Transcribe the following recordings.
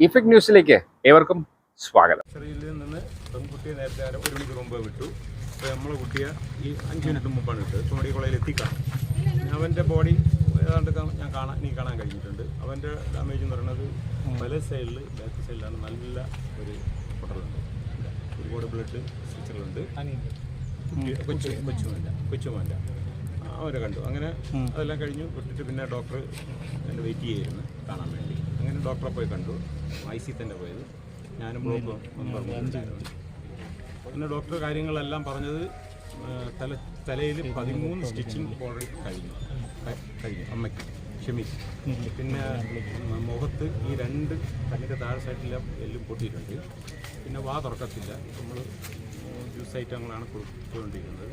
Effect ന്യൂസിലേക്ക് ഏവർക്കും സ്വാഗതം. ചെറിയിൽ നിന്ന് പെൺകുട്ടിയെ നേരത്തെ അര- ഒരു മണിക്കൂർ മുമ്പ് വിട്ടു. അപ്പോൾ നമ്മളെ കുട്ടിയെ ഈ അഞ്ച് മിനിറ്റ് മുമ്പാണ് വിട്ടത്. എത്തിക്കാണ്. അവന്റെ ബോഡി ഏതാണ്ട് ഞാൻ കാണാൻ എനിക്ക് കാണാൻ കഴിഞ്ഞിട്ടുണ്ട്. അവന്റെ ഡാമേജ് എന്ന് പറയുന്നത് വല സൈഡിൽ ബാക്ക് സൈഡിലാണ് നല്ല ഒരു പൊട്ടലുണ്ട്. ഒരുപാട് ബ്ലഡ് സ്റ്റിച്ചുകളുണ്ട് കൊച്ചു കൊച്ചുമല്ല കൊച്ചുമല്ല അവരെ കണ്ടു. അങ്ങനെ അതെല്ലാം കഴിഞ്ഞു. വിട്ടിട്ട് പിന്നെ ഡോക്ടർ എന്റെ വെയിറ്റ് ചെയ്യുന്നു കാണാൻ വേണ്ടി. അങ്ങനെ ഡോക്ടറെ പോയി കണ്ടു. ഐ സി തന്നെ പോയത്. ഞാനും ബ്ലോക്ക്. പിന്നെ ഡോക്ടർ കാര്യങ്ങളെല്ലാം പറഞ്ഞത് തല തലയിൽ പതിമൂന്ന് സ്റ്റിച്ചിങ് ഓൾറെഡി കഴിഞ്ഞു. കഴിഞ്ഞു. അമ്മയ്ക്ക് ക്ഷമിച്ചു. പിന്നെ മുഖത്ത് ഈ രണ്ട് കണ്ണിന്റെ താഴെ സൈഡിലെ എല്ലും പൊട്ടിയിട്ടുണ്ട്. പിന്നെ വാ തുറക്കത്തില്ല. നമ്മൾ ജ്യൂസ് ഐറ്റങ്ങളാണ് കൊടുത്തുകൊണ്ടിരിക്കുന്നത്.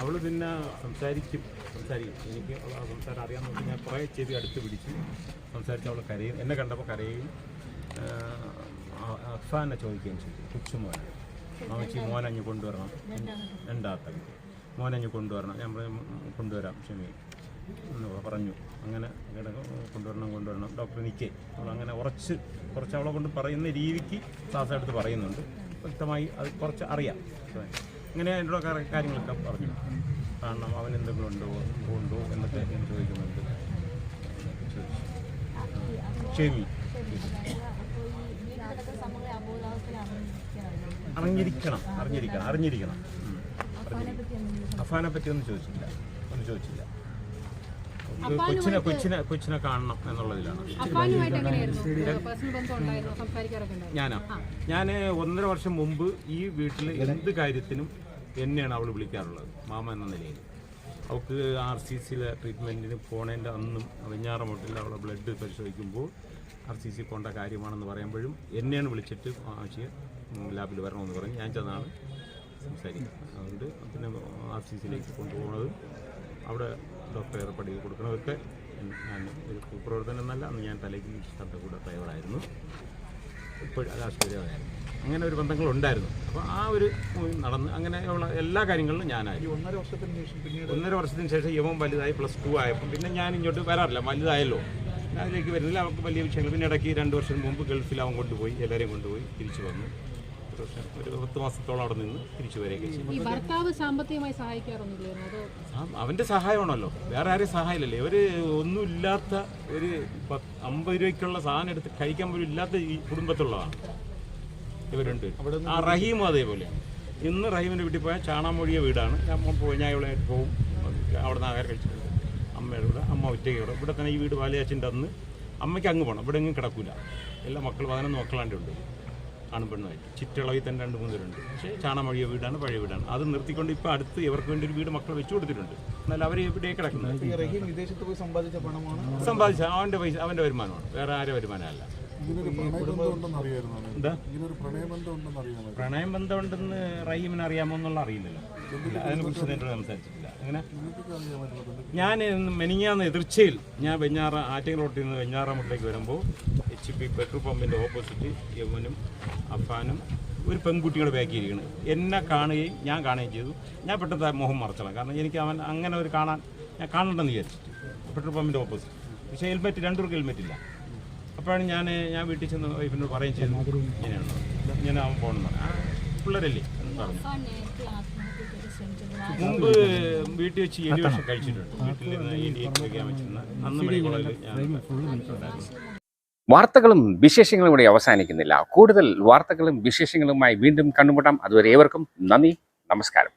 അവൾ പിന്നെ സംസാരിക്കും. സംസാരിക്കും. എനിക്ക് സംസാരം അറിയാമെന്ന് ഞാൻ കുറേ ചെവി അടുത്ത് പിടിച്ച് സംസാരിച്ച് അവൾ കരയും. എന്നെ കണ്ടപ്പോൾ കരയും. അഫാനെ ചോദിക്കുകയും ചെയ്തു. കൊച്ചുമോനെ മാമച്ചി മോനഞ്ഞ് കൊണ്ടുവരണം. രണ്ടാത്ത മോനഞ്ഞ് കൊണ്ടുവരണം. ഞാൻ പറഞ്ഞു, "ഉം, കൊണ്ടുവരാം ക്ഷമി. എന്ന് പറഞ്ഞു. അങ്ങനെ കൊണ്ടുവരണം കൊണ്ടുവരണം. ഡോക്ടർ നിൽക്കേ അവൾ അങ്ങനെ ഉറച്ച് കുറച്ച് അവളെ കൊണ്ട് പറയുന്ന രീതിക്ക് ശ്വാസം എടുത്ത് പറയുന്നുണ്ട്. വ്യക്തമായി അത് കുറച്ച് അറിയാം. അങ്ങനെ എന്നോട് കാര്യങ്ങളൊക്കെ പറഞ്ഞു കാരണം അവൻ എന്തെങ്കിലും ഉണ്ടോ ഉണ്ടോ എന്നൊക്കെ ഞാൻ ചോദിക്കുന്നുണ്ട്. ശരി. അറിഞ്ഞിരിക്കണം അറിഞ്ഞിരിക്കണം അറിഞ്ഞിരിക്കണം. അഫാനെ പറ്റി ഒന്നും ചോദിച്ചില്ല ഒന്നും ചോദിച്ചില്ല. കൊച്ചിനെ കൊച്ചിനെ കൊച്ചിനെ കാണണം എന്നുള്ളതിലാണ്. ഞാനാ. ഞാൻ ഒന്നര വർഷം മുമ്പ് ഈ വീട്ടിൽ എന്ത് കാര്യത്തിനും എന്നെയാണ് അവൾ വിളിക്കാറുള്ളത് മാമ എന്ന നിലയിൽ. അവൾക്ക് ആർ സി സിയിലെ ട്രീറ്റ്മെന്റിന് പോണേന്റെ അന്നും വെഞ്ഞാറമുട്ടിൽ അവളെ ബ്ലഡ് പരിശോധിക്കുമ്പോൾ ആർ സി സി പോകേണ്ട കാര്യമാണെന്ന് പറയുമ്പോഴും എന്നെയാണ് വിളിച്ചിട്ട് ആഴ്ചയെ ലാബിൽ വരണമെന്ന് പറഞ്ഞ്. ഞാൻ ചെന്നാണ് സംസാരിക്കുന്നത്. അതുകൊണ്ട് പിന്നെ ആർ സി സിയിലേക്ക് കൊണ്ടുപോകുന്നതും. അവിടെ ഡോക്ടർ ചെയ്ത് കൊടുക്കുന്നതൊക്കെ ഞാൻ ഒരു പ്രവർത്തനം എന്നല്ല അന്ന് ഞാൻ തലയ്ക്ക് ഇഷ്ടത്തെ കൂടെ ഡ്രൈവറായിരുന്നു. ഇപ്പോൾ രാഷ്ട്രീയമായിരുന്നു അങ്ങനെ ഒരു ബന്ധങ്ങൾ ഉണ്ടായിരുന്നു അപ്പോൾ ആ ഒരു നടന്ന് അങ്ങനെയുള്ള എല്ലാ കാര്യങ്ങളിലും ഞാനായിരുന്നു ഒന്നര വർഷത്തിന് ശേഷം പിന്നീട് ഒന്നര വർഷത്തിന് ശേഷം യമം വലുതായി പ്ലസ് ടു ആയപ്പോൾ പിന്നെ ഞാൻ ഇങ്ങോട്ട് വരാറില്ല. വലുതായല്ലോ. ഞാൻ അതിലേക്ക് വരുന്നില്ല. അവർക്ക് വലിയ വിഷയങ്ങൾ. പിന്നെ ഇടയ്ക്ക് രണ്ട് വർഷം മുമ്പ് ഗൾഫിൽ അവൻ കൊണ്ടുപോയി. എല്ലാവരെയും കൊണ്ടുപോയി തിരിച്ചു വന്നു. ഒരു പത്ത് മാസത്തോളം അവിടെ നിന്ന് തിരിച്ചു വരികയൊക്കെ ഭർത്താവ് സാമ്പത്തികമായി സഹായിക്കാറൊന്നുമില്ലായിരുന്നു അവന്റെ സഹായമാണല്ലോ. വേറെ ആരെയും സഹായമില്ലല്ലേ. ഇവർ ഒന്നുമില്ലാത്ത ഒരു പത്ത് അമ്പത് രൂപയ്ക്കുള്ള സാധനം എടുത്ത് കഴിക്കാൻ പോലും ഇല്ലാത്ത ഈ കുടുംബത്തുള്ളതാണ് ഇവരുണ്ട്. ആ റഹീം അതേപോലെ. ഇന്ന് റഹീമിന്റെ വീട്ടിൽ പോയാൽ ചാണാമൊഴിയ വീടാണ്. ഞാൻ പോയി ഞാൻ ഇവിടെ പോകും അവിടെ നിന്ന് ആഹാരം കഴിച്ചിട്ടുണ്ട് അമ്മയുടെ കൂടെ അമ്മ ഒറ്റയ്ക്ക് ഇവിടെ. ഇവിടെ തന്നെ ഈ വീട് വാലയാച്ചിന്റെ അന്ന് അമ്മയ്ക്ക് അങ്ങ് പോകണം ഇവിടെ എങ്ങും കിടക്കൂല. എല്ലാ മക്കൾ പതിനൊന്ന് മക്കളാണ്ട് ഉണ്ട്. ആണും പെണ്ണുമായിട്ട് ചുറ്റളവിൽ തന്നെ രണ്ട് മൂന്ന് പേരുണ്ട്. പക്ഷേ ചാണമൊഴിയ വീടാണ് പഴയ വീടാണ്. അത് നിർത്തിക്കൊണ്ട് ഇപ്പോൾ അടുത്ത് ഇവർക്ക് വേണ്ടി ഒരു വീട് മക്കൾ വെച്ചു കൊടുത്തിട്ടുണ്ട്. എന്നാൽ അവർ ഇവിടെ കിടക്കുന്നത്? സമ്പാദിച്ച അവന്റെ പൈസ അവന്റെ വരുമാനമാണ്. വേറെ ആരെ വരുമാനമല്ല. പ്രണയബന്ധം ഉണ്ടെന്ന് പ്രണയം ബന്ധമുണ്ടെന്ന് റഹീമിന് അറിയാമോ എന്നുള്ള അറിയില്ലല്ലോ. അതിനെ അതിനെക്കുറിച്ച് എന്നോട് സംസാരിച്ചിട്ടില്ല. അങ്ങനെ ഞാൻ മെനിങ്ങാന്ന് എതിർച്ചയിൽ ഞാൻ വെഞ്ഞാറ ആറ്റിങ്ങൽ റോട്ടിൽ നിന്ന് വെഞ്ഞാറാമുട്ടിലേക്ക് വരുമ്പോൾ എച്ച് പി പെട്രോൾ പമ്പിന്റെ ഓപ്പോസിറ്റ് യവനും അഫാനും ഒരു പെൺകുട്ടിയുടെ ബാക്കിയിരിക്കുന്നത് എന്നെ കാണുകയും ഞാൻ കാണുകയും ചെയ്തു. ഞാൻ പെട്ടെന്ന് മോഹം മുഖം മറച്ചണം കാരണം എനിക്ക് അവൻ അങ്ങനെ ഒരു കാണാൻ ഞാൻ കാണണ്ടെന്ന് വിചാരിച്ചിട്ട്. പെട്രോൾ പമ്പിന്റെ ഓപ്പോസിറ്റ് പക്ഷേ ഹെൽമെറ്റ് രണ്ടു പേർക്ക് ഹെൽമെറ്റ് ഇല്ല. അപ്പോഴാണ് ഞാൻ ഞാൻ വീട്ടിൽ ചെന്ന് വൈഫിനോട് പറയുകയും ചെയ്തു. ഇങ്ങനെയാണോ? ഇങ്ങനെ അവൻ പോകണമെന്ന് പറഞ്ഞു പിള്ളേരല്ലേ? പറഞ്ഞു. മുമ്പ് വീട്ടിൽ വെച്ച് എലി വർഷം കഴിച്ചിട്ടുണ്ട്. എലി കഴിക്കാൻ വെച്ചിരുന്ന അന്ന് മെഡിക്കൽ ഞാൻ വാർത്തകളും വിശേഷങ്ങളും ഇവിടെ അവസാനിക്കുന്നില്ല. കൂടുതൽ വാർത്തകളും വിശേഷങ്ങളുമായി വീണ്ടും കണ്ടുമുട്ടാം. അതുവരെ ഏവർക്കും നന്ദി നമസ്കാരം.